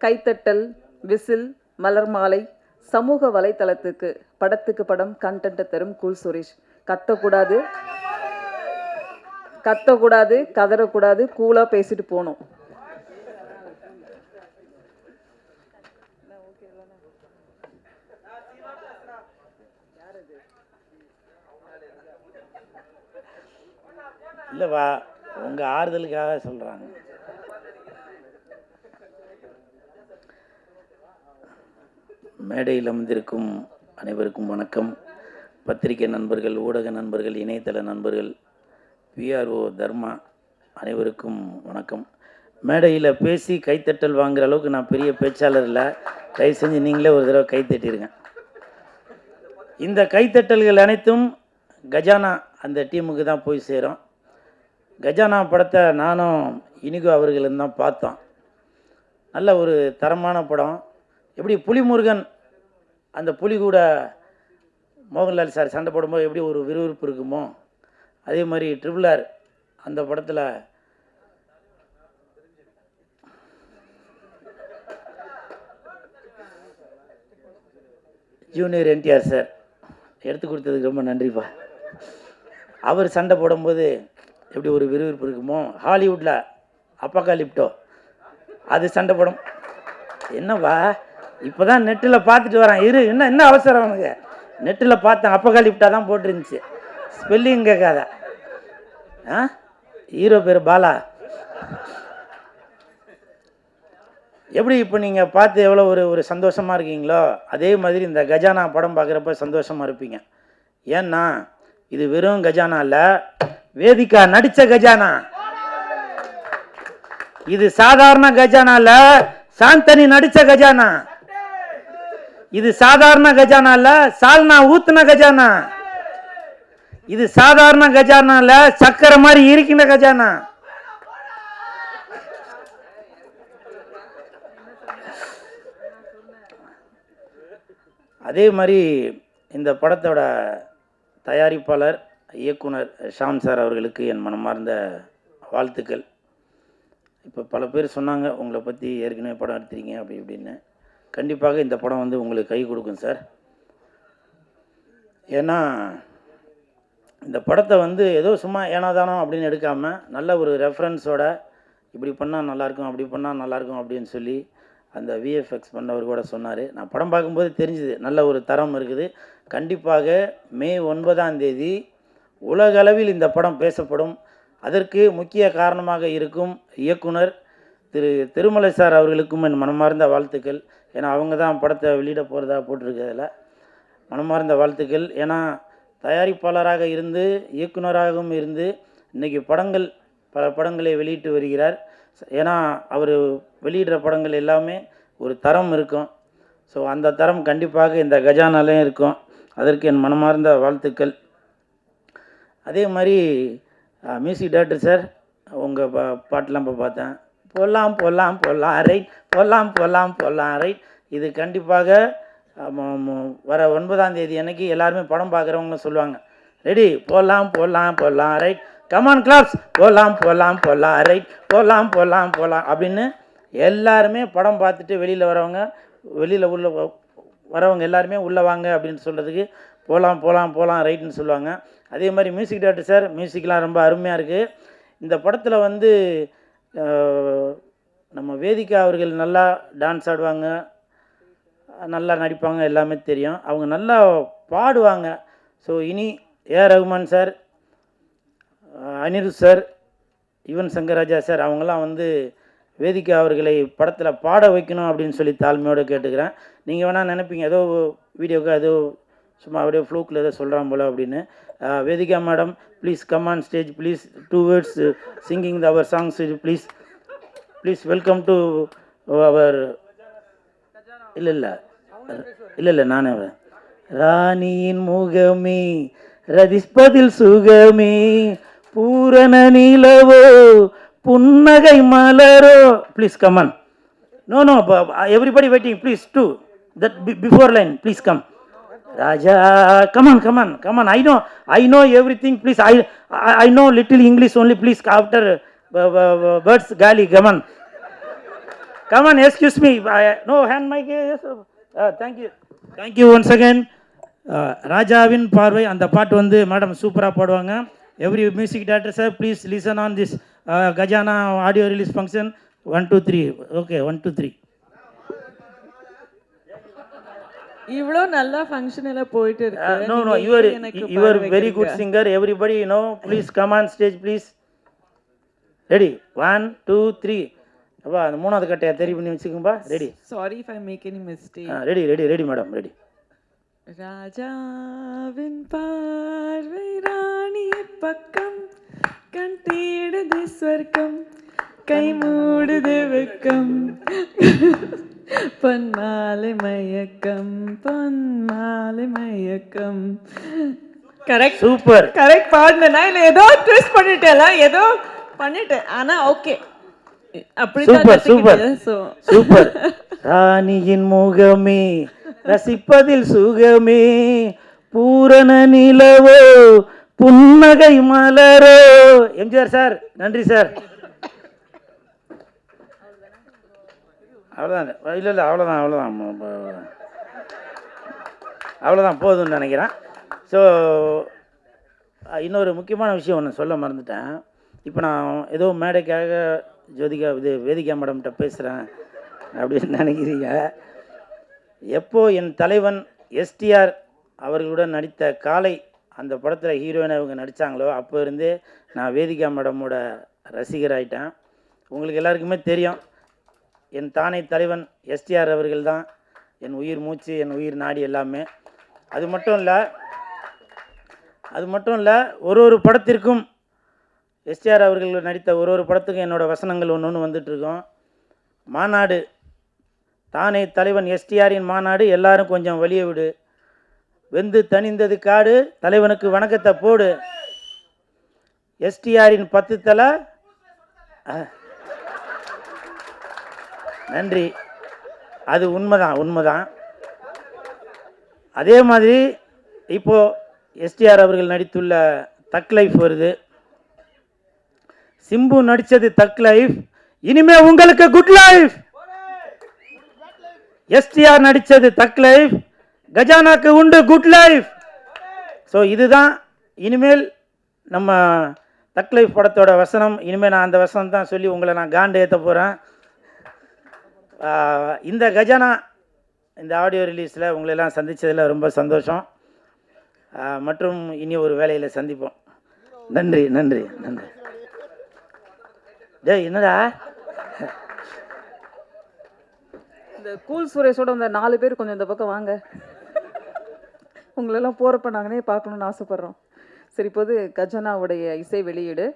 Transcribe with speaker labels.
Speaker 1: கைத்தட்டல் விசில் மலர் மாலை சமூக வலைத்தளத்துக்கு படத்துக்கு படம் கண்டென்ட் தரும் கூல் சுரேஷ். கத்தக்கூடாது கத்தக்கூடாது கதறக்கூடாது கூலாக பேசிட்டு போகணும்
Speaker 2: இல்லைவா உங்கள் ஆறுதலுக்காக சொல்கிறாங்க மேடையில் அமர்ந்திருக்கும் அனைவருக்கும் வணக்கம். பத்திரிகை நண்பர்கள் ஊடக நண்பர்கள் இணையதள நண்பர்கள் பிஆர்ஓ தர்மா அனைவருக்கும் வணக்கம். மேடையில் பேசி கைத்தட்டல் வாங்குற அளவுக்கு நான் பெரிய பேச்சாளர் இல்லை. தயவு செஞ்சு நீங்களே ஒரு தடவை கைத்தட்டிருங்க இந்த கைத்தட்டல்கள் அனைத்தும் கஜானா அந்த டீமுக்கு தான் போய் சேரும். கஜானா படத்தை நானும் இனிகோ அவர்களும் தான் பார்த்தோம். நல்ல ஒரு தரமான படம். எப்படி புலிமுருகன் அந்த புலி கூட மோகன்லால் சார் சண்டை போடும்போது எப்படி ஒரு விறுவிறுப்பு இருக்குமோ அதே மாதிரி ட்ரிபிள் ஆர் அந்த படத்தில் ஜூனியர் என்டிஆர் சார் எடுத்து கொடுத்ததுக்கு ரொம்ப நன்றிப்பா. அவர் சண்டை போடும்போது எப்படி ஒரு விறுவிறுப்பு இருக்குமோ ஹாலிவுட்டில் அப்பக்காலிப்டோ அது சண்டை போடும். என்னவா இப்போ தான் நெட்டில் பார்த்துட்டு வரேன். இரு என்ன என்ன அவசரம் உனக்கு? நெட்டில் பார்த்தேன் அப்பக்காலிப்டா தான் போட்டிருந்துச்சு. ஸ்பெல்லிங் கேட்காத. ஆ? ஹீரோ பேர் பாலா. எப்படி இப்போ நீங்கள் பார்த்து எவ்வளோ ஒரு ஒரு சந்தோஷமாக இருக்கீங்களோ அதே மாதிரி இந்த கஜானா படம் பார்க்குறப்ப சந்தோஷமாக இருப்பீங்க. ஏன்னா இது வெறும் கஜானா இல்லை வேதிகா நடித்த கஜானா. இது சாதாரண கஜானா இல்லை சாந்தனி நடித்த கஜானா. இது சாதாரண கஜானா இல்ல சால்னா ஊத்துன கஜானா. இது சாதாரண கஜானா இல்ல சக்கரை மாதிரி இருக்கின்ற கஜானா. அதே மாதிரி இந்த படத்தோட தயாரிப்பாளர் இயக்குனர் ஷாம் சார் அவர்களுக்கு என் மனமார்ந்த வாழ்த்துக்கள். இப்போ பல பேர் சொன்னாங்க உங்களை பற்றி ஏற்கனவே படம் எடுத்துறீங்க அப்படி இப்படின்னு. கண்டிப்பாக இந்த படம் வந்து உங்களுக்கு கை கொடுக்கும் சார். ஏன்னா இந்த படத்தை வந்து ஏதோ சும்மா ஏனாதானோ அப்படின்னு எடுக்காமல் நல்ல ஒரு ரெஃபரன்ஸோட இப்படி பண்ணால் நல்லாயிருக்கும் அப்படி பண்ணால் நல்லாயிருக்கும் அப்படின்னு சொல்லி அந்த விஎஃப்எக்ஸ் பண்ணவர் கூட சொன்னார். நான் படம் பார்க்கும்போது தெரிஞ்சுது நல்ல ஒரு தரம் இருக்குது. கண்டிப்பாக மே ஒன்பதாம் தேதி உலகளவில் இந்த படம் பேசப்படும். அதற்கு முக்கிய காரணமாக இருக்கும் இயக்குனர் திரு திருமலை சார் அவர்களுக்கும் என் மனமார்ந்த வாழ்த்துக்கள். ஏன்னா அவங்க தான் படத்தை வெளியிட போகிறதா போட்டிருக்கிறதுல. மனமார்ந்த வாழ்த்துக்கள். ஏன்னா தயாரிப்பாளராக இருந்து இயக்குனராகவும் இருந்து இன்றைக்கி படங்கள் பல படங்களை வெளியிட்டு வருகிறார். ஏன்னா அவர் வெளியிடுற படங்கள் எல்லாமே ஒரு தரம் இருக்கும். ஸோ அந்த தரம் கண்டிப்பாக இந்த கஜானாலையும் இருக்கும். அதற்கு என் மனமார்ந்த வாழ்த்துக்கள். அதே மாதிரி மியூசிக் டேரக்டர் சார் உங்கள் பா பாட்டெலாம் இப்போ பார்த்தேன். போகலாம் போகலாம் போகலாம் ரைட் போகலாம் போகலாம் போகலாம் ரைட் இது கண்டிப்பாக வர ஒன்பதாம் தேதி அன்னைக்கு எல்லாருமே படம் பார்க்குறவங்களும் சொல்லுவாங்க. ரெடி போகலாம் போகலாம் போகலாம் ரைட் கமான் கிளாப்ஸ் போகலாம் போகலாம் போகலாம் ரைட் போகலாம் போகலாம் போகலாம் அப்படின்னு எல்லாருமே படம் பார்த்துட்டு வெளியில் வரவங்க வெளியில் உள்ள வரவங்க எல்லாருமே உள்ளே வாங்க அப்படின்னு சொல்கிறதுக்கு போகலாம் போகலாம் போகலாம் ரைட்னு சொல்லுவாங்க. அதே மாதிரி மியூசிக் டேரக்டர் சார் மியூசிக்லாம் ரொம்ப அருமையாக இருக்குது இந்த படத்தில் வந்து நம்ம வேதிகா அவர்கள் நல்லா டான்ஸ் ஆடுவாங்க நல்லா நடிப்பாங்க எல்லாமே தெரியும். அவங்க நல்லா பாடுவாங்க. ஸோ இனி A. Rahman sir Anirudh sir Yuvan Shankar Raja sir அவங்கெல்லாம் வந்து வேதிகா அவர்களை படத்தில் பாட வைக்கணும் அப்படின்னு சொல்லி தாழ்மையோடு கேட்டுக்கிறேன். நீங்கள் வேணால் நினைப்பீங்க ஏதோ வீடியோக்கு ஏதோ சும்மா அப்படியே ஃப்ளூக்கில் ஏதோ சொல்கிறான் போல அப்படின்னு. Vedika madam please come on stage please two words singing our songs please please welcome to our இல்லை இல்லை. இல்லை இல்லை நானே ராணியின் முகமே ரதிஸ்பதில் சுகமே பூரண நிலவோ புன்னகை மலரோ. Please come on no no everybody waiting please do that before line please come Raja come on come on come on I know I know every thing please I I know little English only please afterwards காலி come on come on excuse me no hand mike thank you thank you once again ராஜாவின் பார்வை அந்த பாட்டு வந்து madam சூப்பராக பாடுவாங்க. Every music director sir please listen on this Gajaana audio release function one two three okay one two three
Speaker 3: இவ்வளோ நல்லா function எல்லாம் போயிட்டு இருக்கு.
Speaker 2: No no your your very good? Singer everybody no please come on stage please ready one two three அப்பா அந்த மூணாவது கட்டையை தெரி பண்ணி வச்சுக்கோம்பா. Ready
Speaker 3: Sorry if I make any mistake.
Speaker 2: Ready ready ready madam ready
Speaker 3: ராஜாவின் பார்வை ராணி பக்கம் கண் தேடுது ஸ்வர்க்கம் கை மூடுது வெக்கம். பொன்மாலை மயக்கம் பொன்மாலை மயக்கம். கரெக்ட்
Speaker 2: சூப்பர்
Speaker 3: கரெக்ட் பாடினா இல்லை ஏதோ ட்விஸ்ட் பண்ணிட்டேல ஏதோ பண்ணிட்டேன். ஆனா ஓகே
Speaker 2: சூப்பர் சூப்பர் சூப்பர் ராணியின் முகமே ரசிப்பதில் சுகமே. பூரண நிலவோ புன்னகை மலரோ. எம்ஜிஆர் சார் நன்றி சார். அவ்வளோதான் இல்லை இல்லை அவ்வளோதான் அவ்வளோதான் அவ்வளோதான் போதும்னு நினைக்கிறேன். ஸோ இன்னொரு முக்கியமான விஷயம் ஒன்று சொல்ல மறந்துட்டேன். இப்போ நான் ஏதோ மேடைக்காக ஜோதிகா இது வேதிகா மேடம்கிட்ட பேசுகிறேன் அப்படின்னு நினைக்கிறீங்க. எப்போது என் தலைவன் எஸ்டிஆர் அவர்களுடன் நடித்த காலை அந்த படத்தில் ஹீரோயினை இவங்க நடித்தாங்களோ அப்போ இருந்தே நான் வேதிகா மேடமோட ரசிகராயிட்டேன். உங்களுக்கு எல்லாருக்குமே தெரியும். என் தானை தலைவன் எஸ்டிஆர் அவர்கள் தான் என் உயிர் மூச்சு என் உயிர் நாடி எல்லாமே. அது மட்டும் இல்லை அது மட்டும் இல்லை ஒரு ஒரு படத்திற்கும் எஸ்டிஆர் அவர்கள் நடித்த ஒரு ஒரு படத்துக்கும் என்னோடய வசனங்கள் ஒன்று ஒன்று வந்துட்டுருக்கோம் மாநாடு. தானே தலைவன் எஸ்டிஆரின் மாநாடு எல்லாரும் கொஞ்சம் வெளியே விடு. வெந்து தணிந்தது காடு தலைவனுக்கு வணக்கத்தை போடு. எஸ்டிஆரின் பத்து தலை நன்றி. அது உண்மைதான் உண்மைதான். அதே மாதிரி இப்போ எஸ்டிஆர் அவர்கள் நடித்துள்ள தக் லைஃப் வருது. சிம்பு நடித்தது தக் லைஃப் இனிமே உங்களுக்கு குட் லைஃப். எஸ்டிஆர் நடித்தது தக் லைஃப் கஜானாக்கு உண்டு குட் லைஃப். ஸோ இதுதான் இனிமேல் நம்ம தக் லைஃப் படத்தோட வசனம். இனிமேல் நான் அந்த வசனம் தான் சொல்லி உங்களை நான் காண்டு ஏற்ற போகிறேன் இந்த கஜானா இந்த ஆடியோ ரிலீஸில் உங்களெல்லாம் சந்தித்ததில் ரொம்ப சந்தோஷம். மற்றும் இனி ஒரு வேலையில் சந்திப்போம். நன்றி நன்றி நன்றி. டே என்னடா?
Speaker 1: இந்த கூல் சுரேஷோட அந்த நாலு பேர் கொஞ்சம் இந்த பக்கம் வாங்க. உங்களெல்லாம் போகிறப்ப நாங்களே பார்க்கணுன்னு ஆசைப்பட்றோம். சரி இப்போது கஜனாவுடைய இசை வெளியீடு.